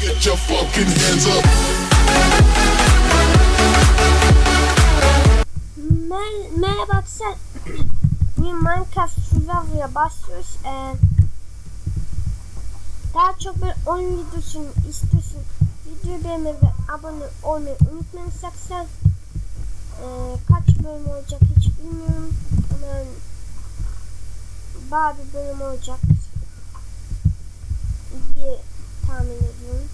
get your fucking hands up. Mer merhaba arkadaşlar. Bugün Minecraft Survivor'a başlıyoruz. Ee, daha çok böyle oyun videosunu istiyorsun. Videoyu beğenmeyi ve abone olmayı unutmayın arkadaşlar. Ee, kaç bölüm olacak hiç bilmiyorum. Bayağı bir bölüm olacak. diye tahmin ediyorum.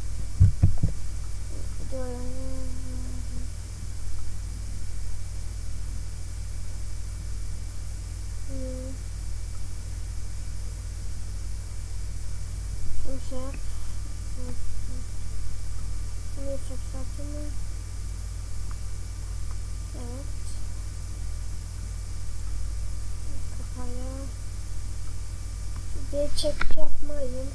Hmm. Şunu şey yap. Hı, hı. Şunu yapacak zaten. Evet. Kafaya. Bir çek yapmayın.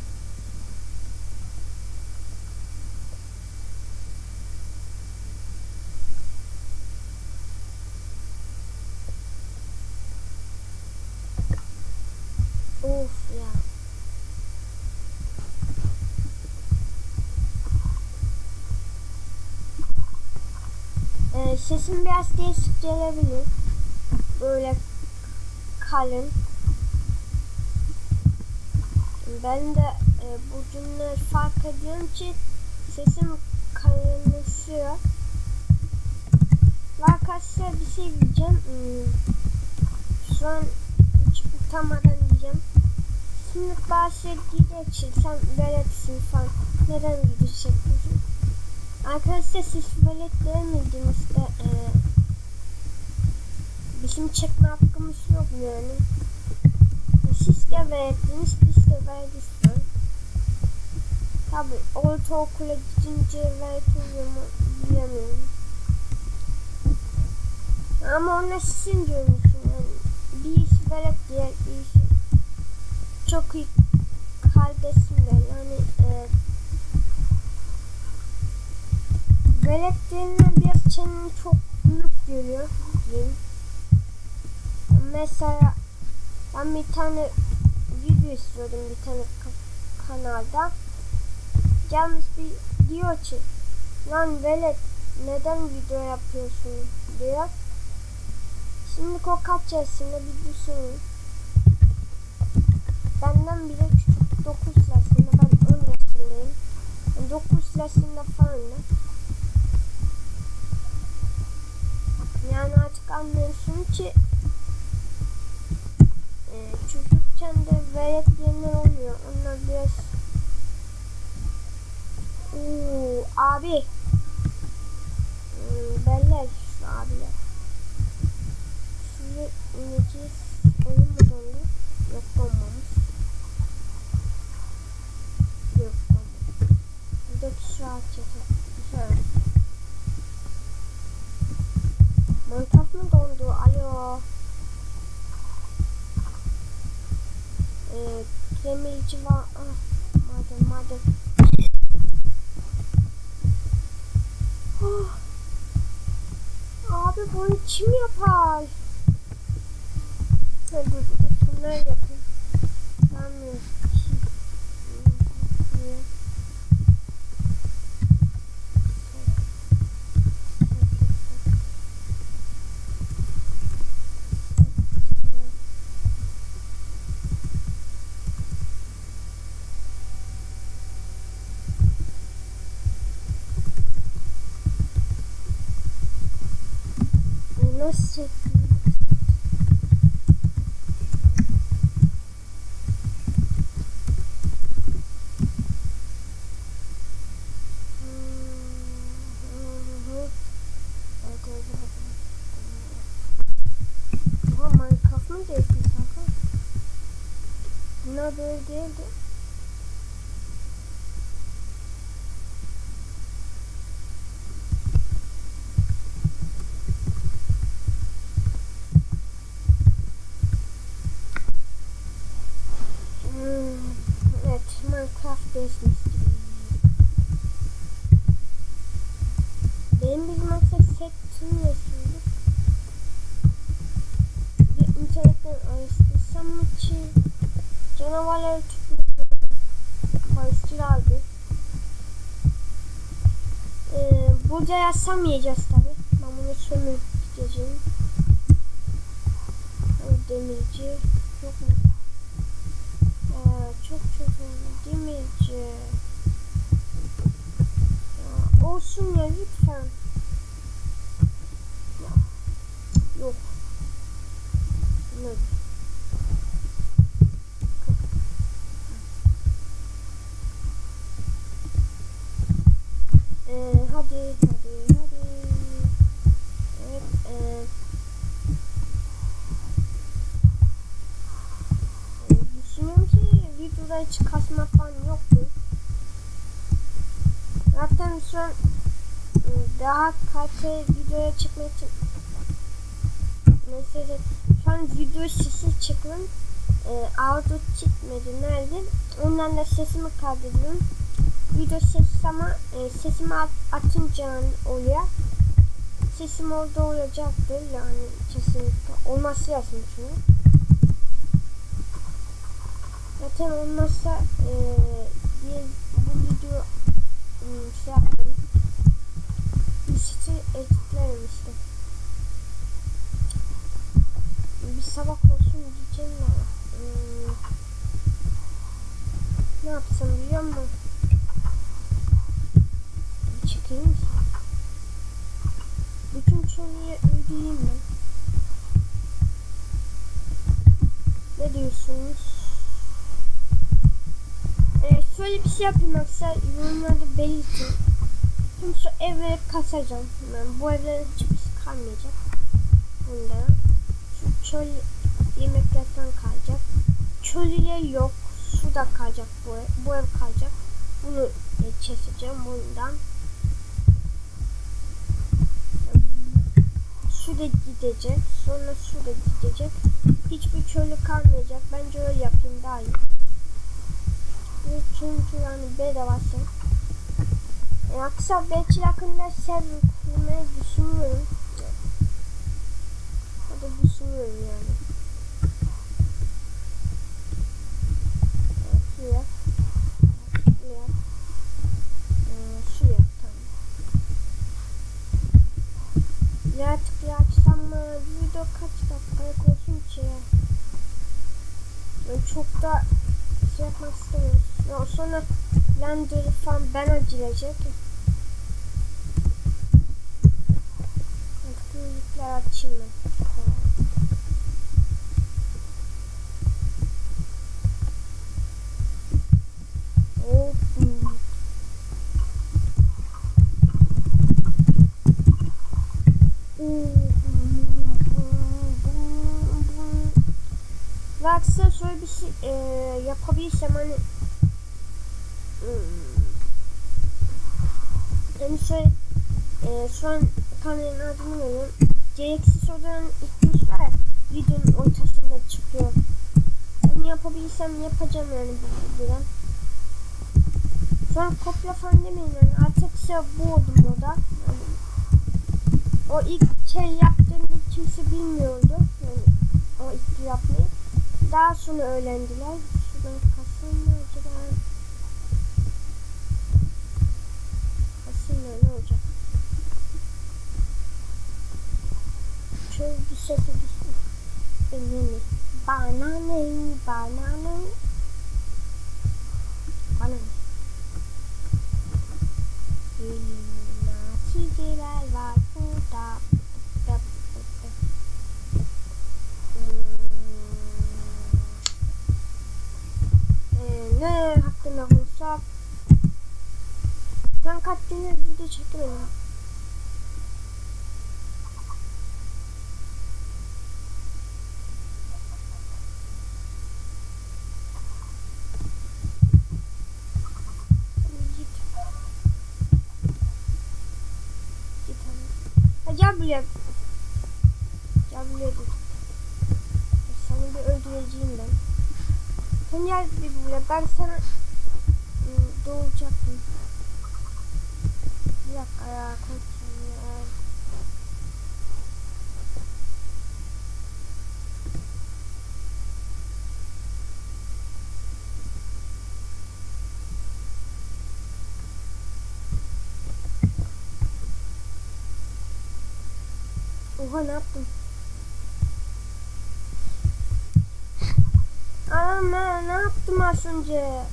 Of ya. Ee, sesim biraz değişik gelebilir. Böyle kalın. Ben de e, bu cümleleri fark ediyorum ki sesim kalınlaşıyor. Ve Arkadaşlar bir şey diyeceğim. Hmm, Şu an hiç utanmadan diyeceğim. Şimdi bazı diyecek sen veletsin falan. Neden video çekiyorsun? Arkadaşlar siz velet değil miydiniz de e, bizim çekme hakkımız yok yani. Siz de velettiniz, biz şu an. Tabi ortaokula gidince velet oluyor mu bilemiyorum. Ama ona sizin diyormuşsun yani. Bir iş velet diğer iş çok iyi kardeşim de yani e, velet denilen bir kendini çok büyük görüyor. Mesela ben bir tane video izliyordum bir tane ka- kanalda. Gelmiş bir diyor ki lan velet neden video yapıyorsun diyor. Şimdi o kaç yaşında bir düşünün. Benden bile küçük 9 yaşında ben 10 yaşındayım. Yani 9 yaşında falan. Yani artık anlıyorsun ki e, çocukken de velet diyenler oluyor. Onlar biraz Uuu abi hmm, Beller şu abiler Şuraya ineceğiz Oyun mu dondu? Yok donmamış Yok donmamış Buradaki şu ağaçları Güzel Minecraft mı dondu? Alo Eee Demirci var ah, Maden maden Oh. Abi bunu kim yapar? Hadi dur bir de şunları yapayım. Ben mi? Niye? Nasıl çekeyim? Oha Minecraft mı değilsin kanka? Bunlar böyle değildi. Hmm, evet Minecraft değişmiş gibi. Benim bizim mesela setim nasıldı? Bir internetten araştırsam mı ki canavarları tutmuyor. Barışçıl abi. Burada yasamayacağız tabi. Ben bunu sömürüp gideceğim. Demirci yok mu? Aa, çok çok önemli. Demirci. Ya, olsun ya lütfen. Ya, yok. Yok. Ee, hadi hadi hadi. Evet. E, e, düşünüyorum ki videoda hiç kasma falan yoktu. Zaten an e, daha kaliteli videoya çıkmak için mesela şu an video sesi çıkın e, audio çıkmadı nerede? Ondan da sesimi kaydediyorum video sesi ama e, sesimi at, atınca oluyor. Sesim orada olacaktır yani kesinlikle olması lazım çünkü zaten olmazsa e, bir, bu video hmm, şey yaptım üstü editlerim işte bir sabah olsun diyeceğim de hmm, ne yapsam biliyor musun? Bir çıkayım? Bütün çölüye öldüreyim ben. Ne diyorsunuz? Şöyle bir şey yapayım arkadaşlar. Yorumlarda belirtin. Tüm şu evleri kasacağım. Yani bu evlerin hiçbirisi kalmayacak. Bundan. Şu çöl yemekler falan kalacak. Çöl ile yok. Su da kalacak bu ev. Bu ev kalacak. Bunu keseceğim bundan. Su da gidecek. Sonra su da gidecek. Hiçbir çölü kalmayacak. Bence öyle yapayım daha iyi. Çünkü yani bedavası. E, aksa belki yakında kurmayı düşünüyorum. O da düşünüyorum yani. Evet, şuraya. Şuraya. Ee, şuraya tamam. Ya tıkla açsam mı? Video kaç dakikalık olsun ki? Ben çok da şey yapmak istemiyorum. Ya sonra Blender falan acıyacak. Artık müzikler açayım hmm. Ve aksine şöyle bir şey e, yapabilirsem hani hmm, yani şöyle e, şu an kameranın adını veriyorum. Gereksiz olan ikmiş var videonun ortasında çıkıyor. Onu yapabilirsem yapacağım yani bu videodan. Sonra kopya falan demeyin yani artık şey bu oldu moda. Yani, o ilk şey yaptığında kimse bilmiyordu. Yani o ilk yapmayı. Daha sonra öğrendiler. Şuradan kasım mı acaba? Kasım ne olacak? Şöyle bir düşsün. Eminim. Bana ne? Bana ne? Bana ne? Çizgiler var burada. Hmm. Ee, ne hakkında konuşsak? Ben kaç gündür video çekemedim. Gel buraya. Gel buraya dur. Seni bir öldüreceğim ben. Sen gel bir buraya. Ben sana ıı, doğacaktım. Bir dakika ya. Kontrol ya. Oha ne yaptım? Anam ne, yaptım az önce?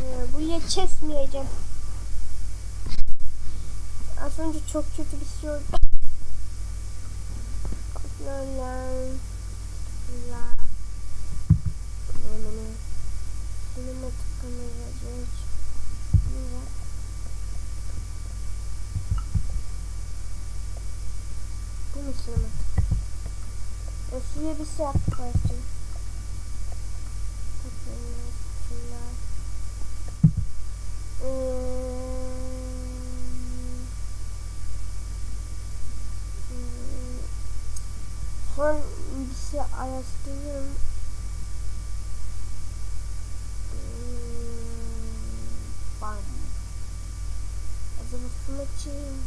Ee, buraya kesmeyeceğim. Az önce çok kötü bir şey oldu. La la la. Ne ne ne. Sinematik kamera geç. Kamera. Bu mu sinematik? E, şuraya bir şey yaptık başlayalım. Son bir şey araştırıyorum. Hmm, Bam. Acaba şunu açayım.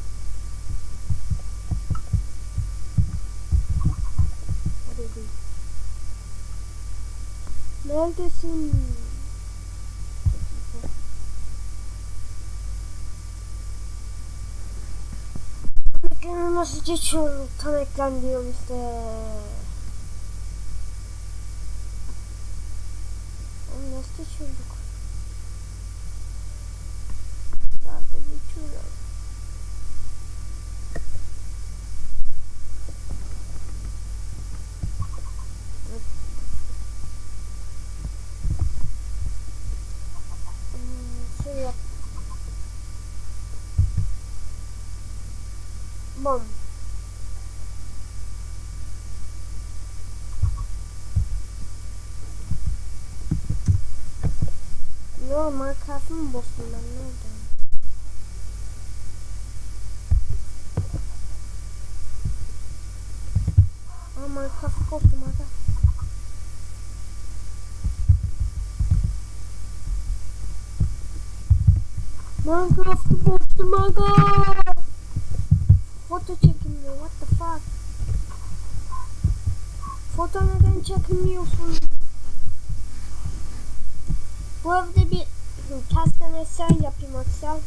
Değil. Neredesin? Ekranı nasıl geçiyorum? Tam ekran diyorum işte. Oğlum nasıl geçiyorduk? Daha da geçiyorum. Hmm, Şöyle yap. Bom. Ne oldu? Minecraft'ı mı bozdum ben? Ne oldu? Aa Minecraft'ı bozdum aga. Minecraft'ı bozdum aga. Çekilmiyorsun? Bu evde bir kasten eser yapayım Aksel.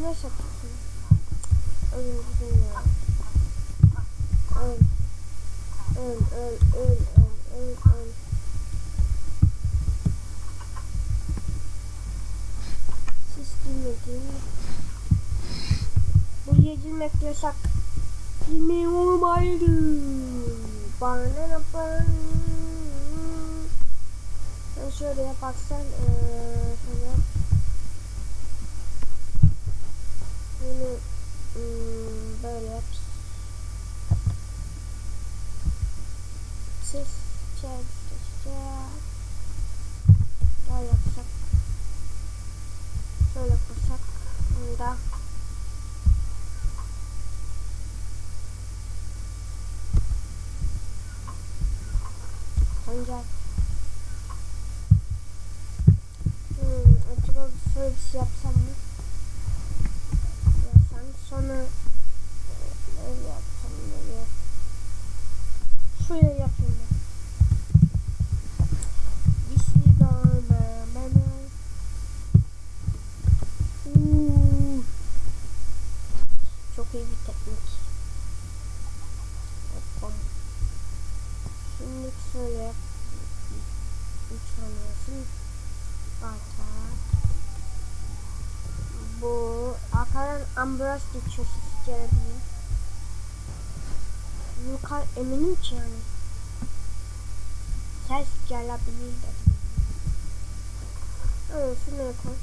Ne yapıyorsun? Ölüm gidin ya. Öl. Öl, öl, öl, öl, öl, öl. Siz bilmediğiniz Buraya girmek yasak. Bilmiyorum ayrı. Bana yapar? Ben şöyle yaparsan eee şöyle bunu hmm, böyle yap. Ses çek Daha yapsak. Şöyle koysak. Bunda. যায় ambulans geçiyor siz gelebilir. Yukarı eminim ki yani. Ters gelebilir dedim. Evet şunu koy.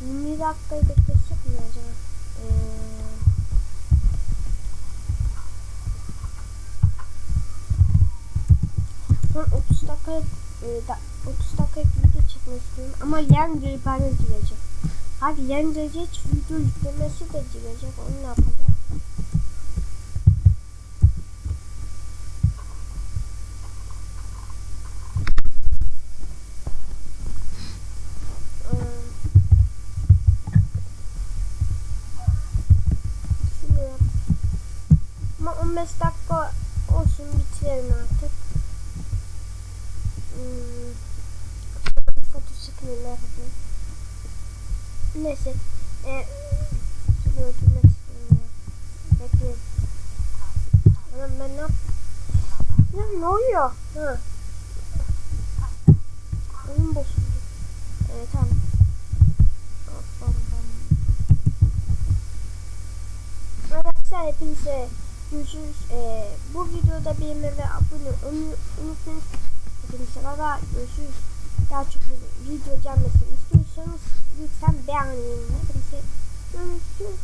20 dakikayı beklesek mi acaba? Ee, son 30 dakika e, da, 30 dakika video çekmek istiyorum ama bir bana girecek. Hadi yarın gelecek video yüklemesi de girecek. Onu ne yapacak? Ee. Ama 15 dakika olsun bitirelim artık. Merak etmeyin. Neyse. E, şunu öldürmek istiyorum. Bekleyin. Anam ben ne yap... Ya ne oluyor? Ha. Oyun bozuldu. Evet tamam. Arkadaşlar hepinize görüşürüz. Ee, bu videoda beğenme ve abone olmayı unutmayın. Hepinize baba görüşürüz. Daha çok video gelmesini istiyorsanız lütfen. Hepinize görüşürüz.